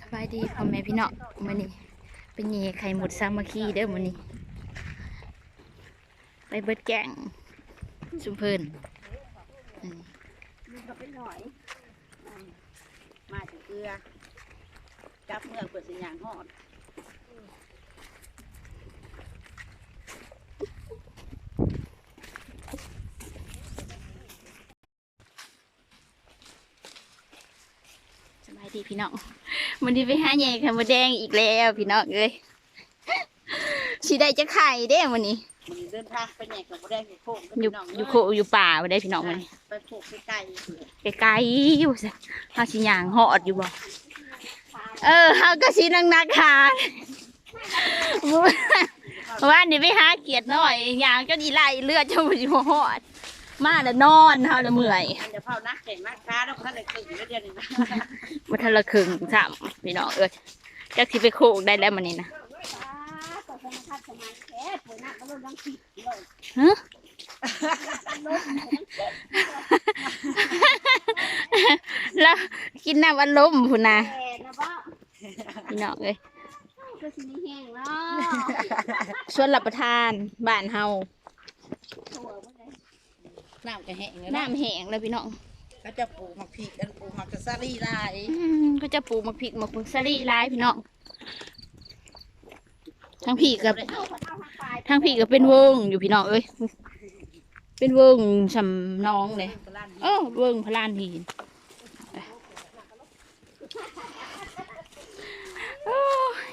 สบายดีพ่อแม่พี่น้องมื้อนี้เป็นเย่ไข่หมดสามัคคีเด้อมื้อนี้ไปเบิดแกงชุมเพิ่นอันนี้มันก็เป็นหอย มาถึงเกลือจับเมืองเปิดสัญญาณหอดสบายดีพี่น้อง มื้อนี้ไปหาเย่ไข่มดแดงอีกแล้วพี่น้องเอ้ยสิได้จะไข่เด้มื้อนี้มันเดินทางไปแหนกกับบ่ได้ไปโค้งกับอยู่พี่น้องอยู่โคอยู่ป่าบ่ได้พี่น้องมื้อนี้ไปโค้งไกลไกลๆอยู่ซะเฮาสิย่างฮอดอยู่บ่เออเฮาก็สินั่งนักหาว่านี่ไปหาเกียดน้อยย่างจนอีไหลเลือดจนบ่สิฮอด มาแล้วนอนเฮาละเมื่อยมันจะเผานักแข่งนักค้าแล้วท่านเลยขึ้นแล้วเดียวนี้นะบ่ทันละครึ่งซ้ํพี่น้องเอ้ยจักสิไปโคกได้แล้วมื้อนี้นะฮะแล้วกินน้ำอัดลมพุ่นน่ะแก่นะบ่พี่น้องเอ้ยก็สิมีแห้งเนาะส่วนรับประทานบ้านเฮาถั่วบ่ได้ น้ำก็แห้งแล้วน้ำแห้งแล้วพี่น้องก็จะปลูกมักพริกกันปลูกมักกะซารี่ลายอืมก็จะปลูกมะพริกมะพริกสลีร้ายพี่น้องทั้งพี่กับเอาเอาทางปลายทั้งพี่ก็เป็นวงอยู่พี่น้องเอ้ยเป็นวงสำน้องเลยกะลั่นเออวงพลานหินโอ้ย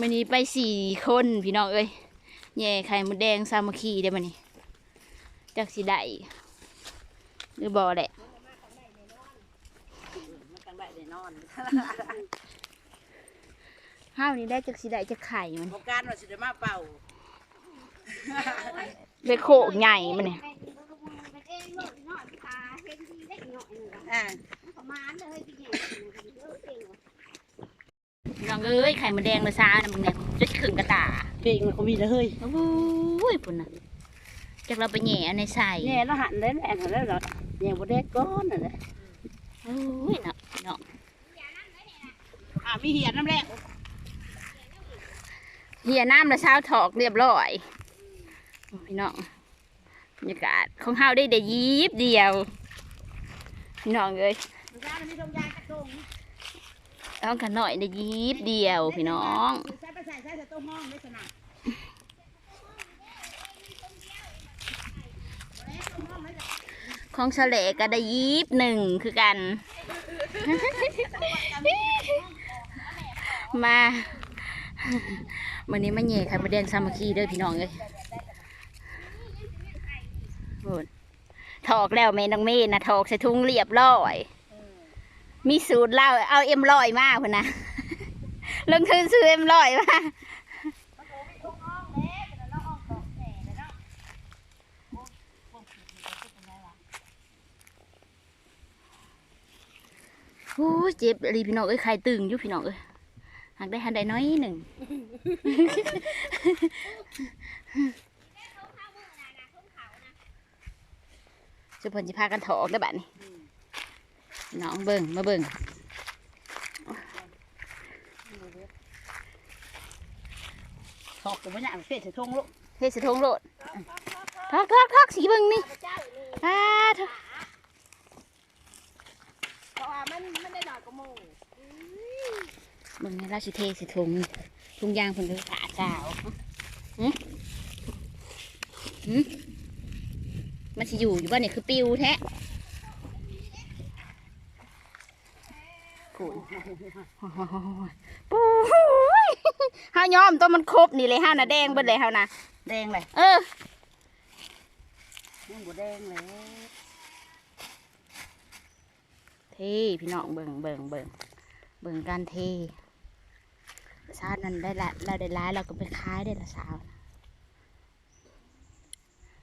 มันนี้ไปสี่คนพี่น้องเอ้ยแย่ไข่มดแดงสามัคคีได้มานี่ จากสีได้หรือบ่แหละมันกันได้แน่นอนห้าวนี้ได้จากสีได้จากไข่มันโครงการว่าสิได้มาเป่าไปโคกใหญ่มันเนี่ยเป็นเองโลดน้อยตาเห็นดีเล็กน้อยนึงอ่าประมาณเลยพี่แห้งเยอะเก่งน้องเอ้ยไข่มดแดงเลยซานะมึงเนี่ยจะขึงกระตาเก่งมันก็มีแล้วเฮ้ยโอ้ยปุ่นน่ะ จากเราไปแหย่ในใส่แหน่แล้วหันแล้วแหน่แล้วเราแหน่บ่ได้ก้อนน่ะแหละโอ้ยเนาะเนาะอ่ามีเหียนน้ำแรกเฮียน้ำละเช้าถอกเรียบร้อยพี่น้องบรรยากาศของเฮาได้แต่ยีบเดียวพี่น้องเอ้ยมันซ่ามันมีตรงยางกระทงเอากันหน่อยได้ยีบเดียวพี่น้อง ใส่ไปใส่ใส่ใส่ต้มห้องได้สนาม ของเฉลก็ได้ยีบหนึ่งคือกัน มาวันนี้มาแหย่ไข่มดแดงสามัคคีเด้อพี่น้องเอ้ยโถอกแล้วแม่น้องเมย์นะถอกใส่ถุงเรียบร้อย มีสูตรเล่าเอาเอ็มร้อยมาพุ่นนะลงทุนซื้อเอ็มร้อยมา โอ้เจ็บอะไรพี่น้องเอ้ยใครตึงอยู่พี่น้องเอ้ยหักได้หันได้น้อยหนึ่งสุพรรณจะพากันถอกได้บัดนี้น้องเบิ่งมาเบิ่งถอกตัวมันอย่างเฟสใส่ทงลูกเทสทงโลดทอกทอกทอกสีเบิ่งนี่อ่าทอกเพราะว่า มันมันได้ดอกกระโมงเบิ่งนี่เราสิเทใส่ถุงถุงยางเพิ่นเลยขาสาวหึหึมันสิอยู่อยู่บ้านนี่คือปิวแท้ขุนปุ้ยเฮายอมตัวมันครบนี่เลยฮะน่ะแดงเบิดเลยเฮานะแดงเลยเออยังบ่แดงเลย เทพี่น้องเบิ่งเบิ่งเบิ่งเบิ่งการเทสาวนั้นได้ละเราได้ร้ายเราก็ไปขายได้ละสาว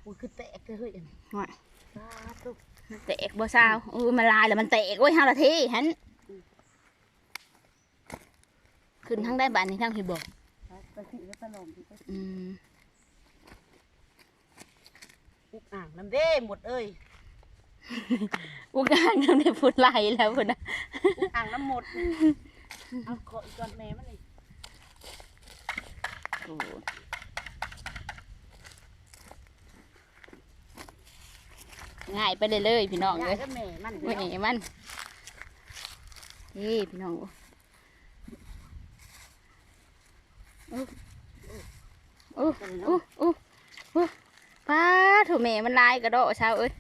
อุ้ยคือแตกเลยเฮ้ยอันนี้ว่าสาธุแตกบ่สาวอู้ยมันลายแล้วมันแตกเว้ยห้าละเทหันขึ้นทั้งได้บานนี้ทั้งที่บอกปที่แล้วขนมอืมอุกอ่างน้ำเด้หมดเอ้ย อุกอ่างน้ำในพุ่นไหลแล้วพุ่นนะอุกอ่างน้ำหมดเอาขออีกก่อนแม่มันนี่โอ้ง่ายไปเลยเลยพี่น้องอยาเลกยได้แม่มันแม่มันนี่พี่น้องโอ้โอ้โอ้โอ้โอ้ป้าถูแม่มันลายกระโดดเช้าเอ้ย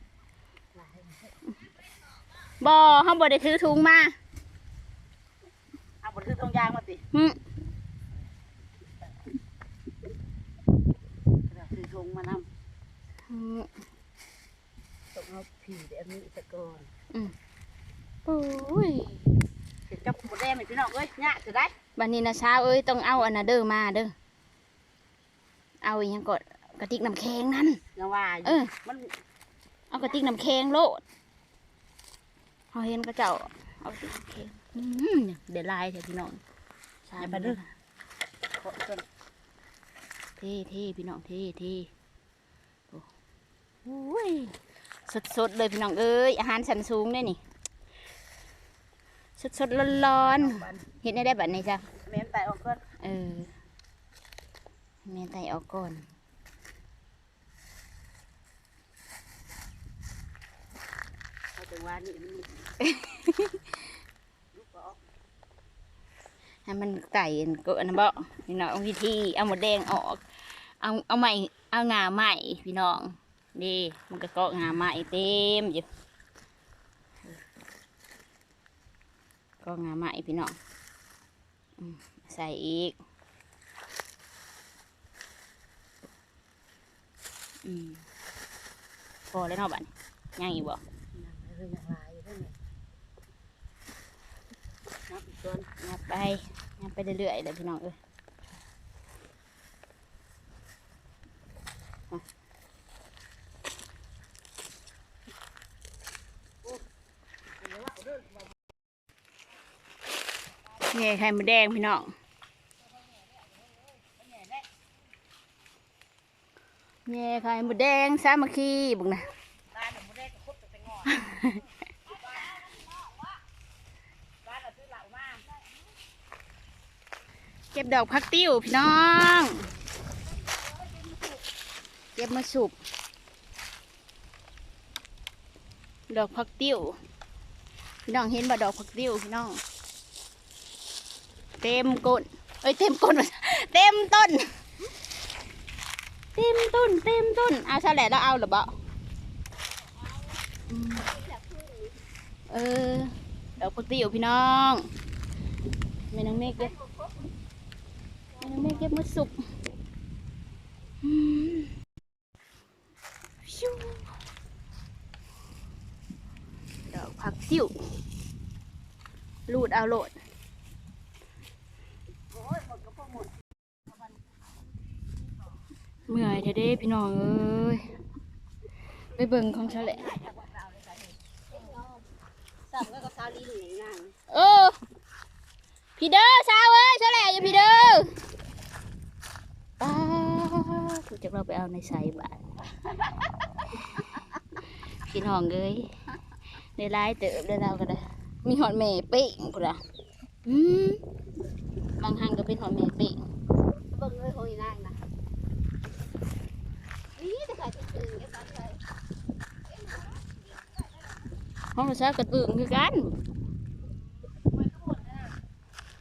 บ่ห้องบ่ได้ถือถุงมาเอาบนคือทงยางมาติหึเดี๋ยวคือทงมานำหึต้องเอาผีเดี๋ยวนี้ตะกอนโอ้ยเสร็จกับหมูแดงไหมพี่น้องเอ้ยเนี่ยจะได้บันนี้นะเช้าเอ้ยต้องเอาอันนาเดอร์มาเด้อเอาอหยังกดกระติกน้ำแข็งนั่นยังว่าอยู่เออ มัน เอากระติกน้ำแข็งโลด เขาเห็นกระเจ้าเอากระติกน้ำแข็งอืมเดี๋ยวลายเถอะพี่น้องใช่ปเด้อ ขอจนเท่เท่พี่น้องเท่เท่โอ้โอ้ยสดสดๆเลยพี่น้องเอ้ยอาหารสันสูงเนี่ยนี่ สดสดร้อนร้อนๆเห็นได้แบบนี้จ้ะแม่นตายออกก่อนเออแม่ไตออกก่อน เอาจังหวะนี้มันลูกก็ออก ให้มันไก่เกินะบ่พี่น้องวิธีเอาหมดแดงออก เอาเอาใหม่เอางาใหม่พี่น้องดีมันก็เกาะงาใหม่เต็มอยู่ก็งาใหม่พี่น้องใส่อีกอพอแล้วเนาะบัดนี้ยังอีกบ่ยังเรื่องอย่าอยู่ด้วยเนี่ย นับอีกก่อนงับไปงับไปเรื่อยๆเลยพี่น้องเอ้ยแง่ไข่มดแดงพี่น้องแง่ไข่มดแดงสามัคคีบุกนะ ตาหนูไม่ได้คบแต่งอนบ้านเราซื้อเหล้ามา เก็บดอกพักติ้วพี่น้อง เก็บมาสุบดอกพักติ้วพี่น้องเห็นบ่ดอกพักติ้วพี่น้อง เต็มก้นเอ้ยเต็มก้นเต็มต้น เต็มต้นเต็มต้นเอาซะแหละแล้วเอาหรือเปล่าเออดอกพักติ้วพี่น้องแม่น้องเมฆเก็บ แม่น้องเมฆเก็บมาสุกอืมชิวดอกผักซิวลูดเอาโหลดโอ้ยหมดก็พอหมดเมื่อยเด้อเด้พี่น้องเอ้ยไปเบิ่งของเฉลสั่งก็กระซาลีหนึ่งนางเออพี่เด้อสาวเอ้ยเฉลอยู่พี่เด้อป้า กูจะเราไปเอาในใส่บาทพี่น้องเอ้ยได้หลายเติบได้เราก็ได้ มีหอดแม่เป้งกูละอืมบางหันก็เป็นหอดแม่เป้งเบิ่งเลยของอีนางนะนี่แต่ก็จะตื่นกันตอนเลยห้องเราใช้กระตึงคือกัน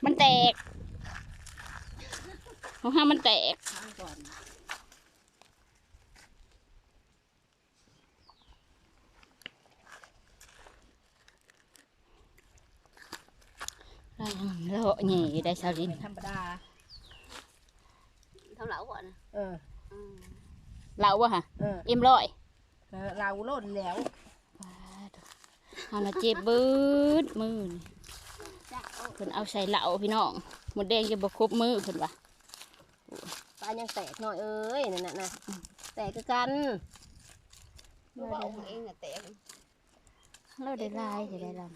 มันแตกของห้ามันแตก ทางก่อน แล้วแหน่ได้สาลินธรรมดาทำเหลาก่อนนะเอออืมเราวะฮะเออเอ็มร้อยเราโล่นแล้วเอาละเจ็บเบิดมือนี่จ้าโอ้เพิ่นเอาใส่เหล่าพี่น้องหมดแดงจะบครบมือเพิ่นว่าปลายังแตกหน่อยเอ้ยนั่นน่ะนะแตกคือกันบอกเองน่ะแตกเราได้ลายจะได้ลำ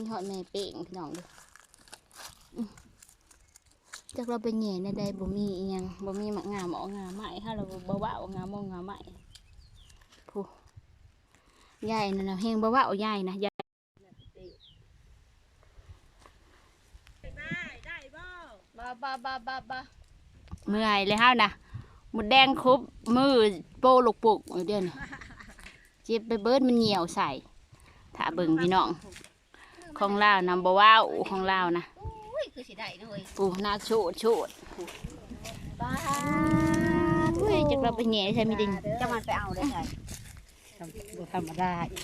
นี่ทอดแม่เป่งพี่น้องดูจากเราเป็นเหน่ในใดบ่มีเอีหยงบ่มีหมักงามอองามใหม่ถ้าเราบ่ว่าวงามมองามใหม่ผู้ใหญ่นะเฮงบ่ว่าใหญ่นะใหญ่บ้าบ้าบ้าบ้าบ้าเมื่อยเลยฮะนะหมดแดงครบมือโปลูกปุกเดี๋ยวนี้เจ็บไปเบิร์ดมันเหนียวใส่ถ้าเบิ่งพี่น้อง ของลาวนะบ่ว้าวของลาวนะอุ้ยคือสิได้นะเว้ยปูหน้าโชดโชดบ้าเฮ้ยจักเราไปแหน่ใช่มีดิงจะมันไปเอาได้ไงบ่ธรรมดาอีก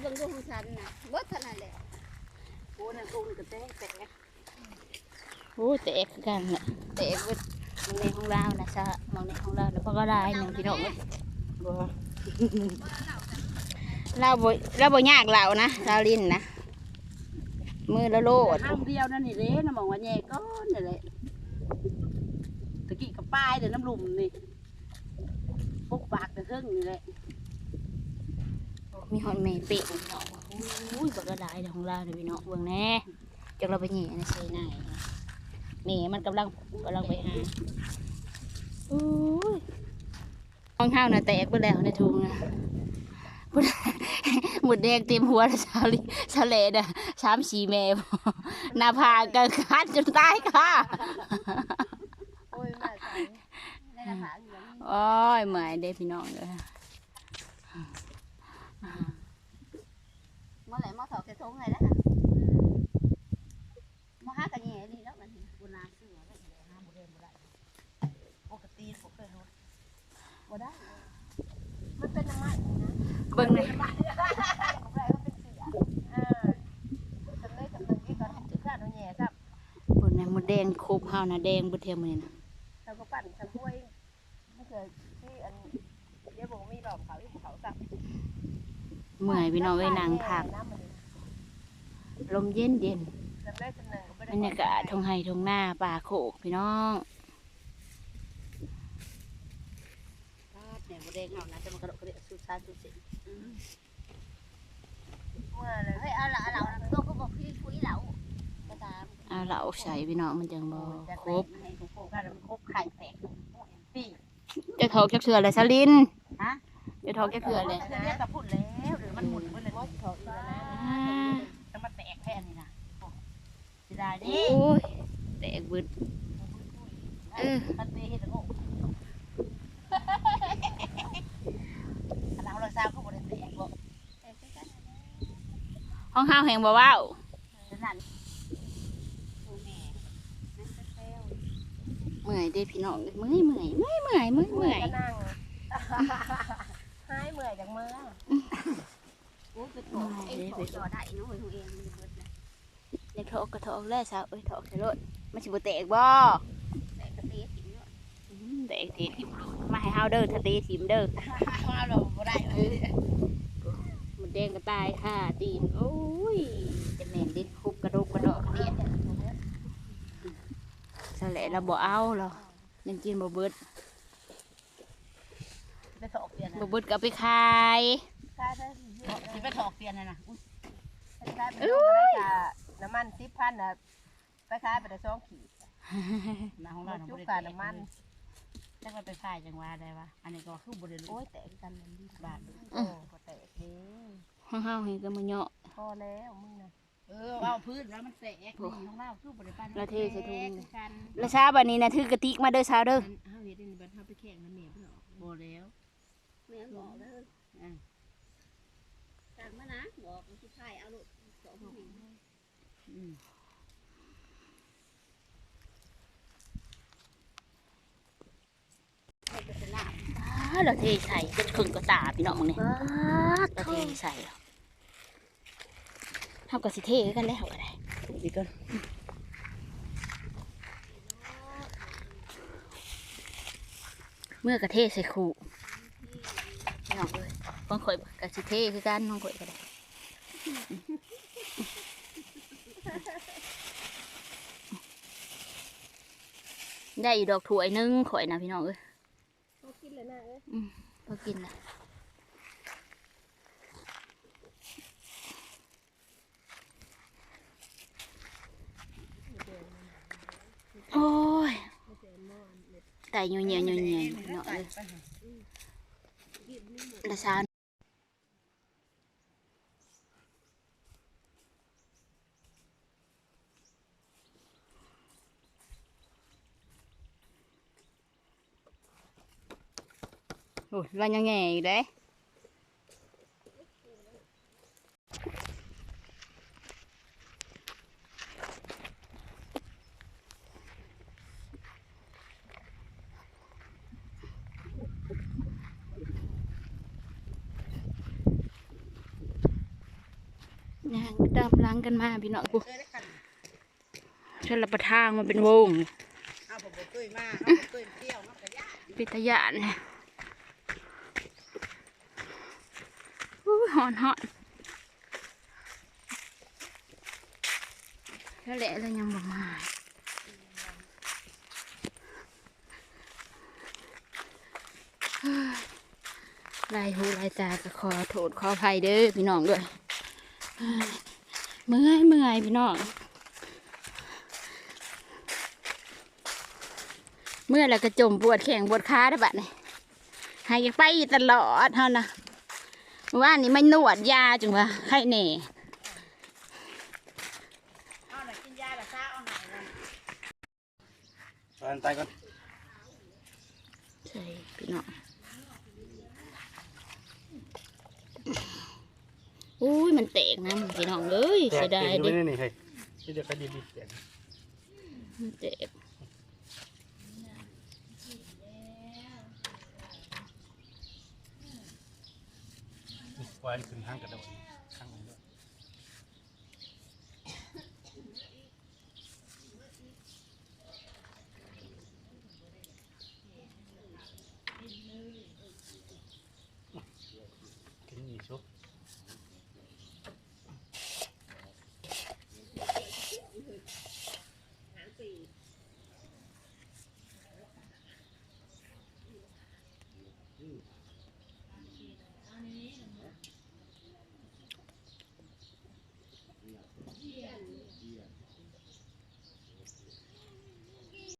เบิ่งดูของฉันน่ะเบิดเท่านั้นแหละโอ้นั่นกุ้งก็แตกแตกโอ้แตกคือกันแหละแตกเบิดมองในของลาวนะซะมองในของลาวนะเพราะก็ได้หนึ่งพี่น้องเอ้ยบ่เราบ่เราบ่ยากเรานะเราลินนะ มือละโลดห้ามเดียวนั่นนี่เด้น้ำมองว่าแย่ก้อนนี่แหละตะกี้กับป้ายเดี๋ยวน้ำลุมนี่พวกปากแต่เครื่องนี่แหละมีหอนเมย์เปะพี่น้องโอ้ยบักกระดายเดี๋ยวของเราเดี๋ยวพี่น้องเบิ่งแน่จากเราไปแหน่นะใช่ไหนเมย์มันกำลังกำลังไปหาโอ้ยห้องข้าวน่ะแตกไปแล้วในถุงนะพุ่น หมดแดงเต็มหัวเลยชาลีชาเลดอะสามสีแม่บ่หน้าผากกันคัดจนตายค่ะโอ้ยมาใส่ในหน้าผากอยู่นี่โอ้ยเหมื่อยเด้พี่น้องเลยเมื่อไหร่มาถอดกระทงให้แล้วมาหากระแหน่ดีแล้วมันบุนาเสือได้เลยห้ามบุเรนบุได้ปกติผมเคยรู้บ่ได้มันเป็นน้ำมันนะ เบิ่งเลยผมเลยว่าเป็นเสือเออจำเลยจำเลยที่ก่อนจุดข้าวแหน่ซับเบิ่งนแดงครบเฮานะแดงบ่เทียมมือนะเราก็ปั่นสักถ้วยไม่เคยที่อันเดี๋ยวบมีหลอมเขาที่เขาซับเมื่อยพี่น้องเอ้นางผักลมเย็นเย็นจำได้จำเนินก็ไม่บรรยากาศทงไห้ทงหน้าป่าโขกพี่น้องเนี่ยบุเรนเอานะจะมากระโดดกระเดะสุดซาสุดสิ เมื่อเลยเฮ้ยเอาละเอาละตัวก็บอกพี่คุยเหล่าก็ตามเอาละเอาใส่พี่น้องมันจังบ่ครบให้ทุกคนกันมันครบไข่แตกปีจะทอกจะเถื่อเลยสลินฮะจะทอกจะเถื่อเลยจะเรียกกับพุ่นแล้วหรือมันหมุนไปเลย มดถอดอีกแล้วนะ อ่า จะมาแตกแค่นี้นะสิได้ โอ้ ดิ ยแตกเบึด เออ มันเตะเห็ดโง่ขนาดเราสร้างก็บ่ได้แตกบ่ ห้องห้าว แห่งบ่ว้าวฉะนั้นเมื่อยเด้พี่น้องเมื่อยเมื่อยเมื่อยเมื่อยเมื่อยเมื่อยก็นั่งหายเมื่อยจากเมื่อโอ้ยไปถอดเองถอดต่อได้เนาะตัวเองมันเบิดนะอยากทอกก็ทอกแล้วสาวเอ้ยทอกใส่รถมันสิบ่แตกบ่แต่กระเตะถิ่นเนาะอืมแตกทีทิมมาให้เฮาเด้อถ้าตีทิมเด้อว่าเราบ่ได้เออหมด แดงก็ตายค่ะตีนโอ้ยจะแม่นดิคุบกระดกกระดอกเรียนสะแหละเราบ่เอาหรอกยังกินบ่เบิดไปถอกเปลี่ยนนะบ่เบิดก็เอาไปขายกายได้สิสิไปถอกเปลี่ยนนะนะอุ้ยกายไปลงได้ค่ะน้ำมันสิบพันนะไปขายไปได้สองขีดนะของมาเราจุบ่กได้กาแตน้ำมัน จังว่าไปขายจังว่าได้วะอันนี้ก็คือบ่ได้รู้โอ้ยแตกกันมันดีบาทโอ้ก็แตกเด้ห้าวๆเห็นก็มาเหยาะ พอแล้วมึงนะเออเอาพื้นแล้วมันแตกนี่ของเราคือบ่ได้ปานเราเทใส่ถุงกันแล้วเช้าบัดนี้นะถือกระติกมาเด้อเช้าเด้อ เฮาเฮ็ดนี่บัดเฮาไปแข่งน้ำเมียเพิ่นออกบ่แล้วเมียบอกเลยอ่าสั่งมานะบอกที่ไทยเอาลูกสองผู้หญิงอืม เราเทใส่จนครึ่งกระตาพี่น้องมึงนี่เราเทใส่แล้วเฮาก็สิเทคือกันแล้วก็ได้อีกก่อนเมื่อกระเทใส่ขู่พี่น้องเอ้ยบางข่อยก็สิเทคือกันบางข่อยก็ได้ได้อีดอกถั่วยหนึงข่อยนะพี่น้องเอ้ยเขากิ นเลยนะเอ้ยพอกินละโอ้ยแต่เงียวเงียวเงียวเงียวเนาะเลยละซาน โอ้ยเรายังแง่อยู่เด้ย่างตามหลังกันมาพี่น้องกูเคยได้ขันฉันรับประทางมาเป็นวงเอาผมบ่เคยมาเอาบ่เคยเที่ยวเนาะกะยะพิทยานเนี่ย หอนหอนแล้วแหละแล้วยังบ่มาลายหูลายตาก็ขอโทษขออภัยเด้อพี่น้องด้วยเมื่อยเมื่อยพี่น้องเมื่อแล้วก็จมปวดแข้งปวดขาได้บัดนี่หายไปตลอดเท่านะ ว่านี่ไม่นวดยาจังวะไข้เน่เอาหน่อยกินยาละซ่าเอาหน่อยนะตอนตายก่อนใช่พี่น้องอุ้ยมันแตกนะพี่น้องเอ้ยเสียดายแตเดิกเต็มอยู่นี่เฮ้ยนี่เดี๋ยวก็ดีดีแตกมันแตก ควายขึ้นห้างกระโดด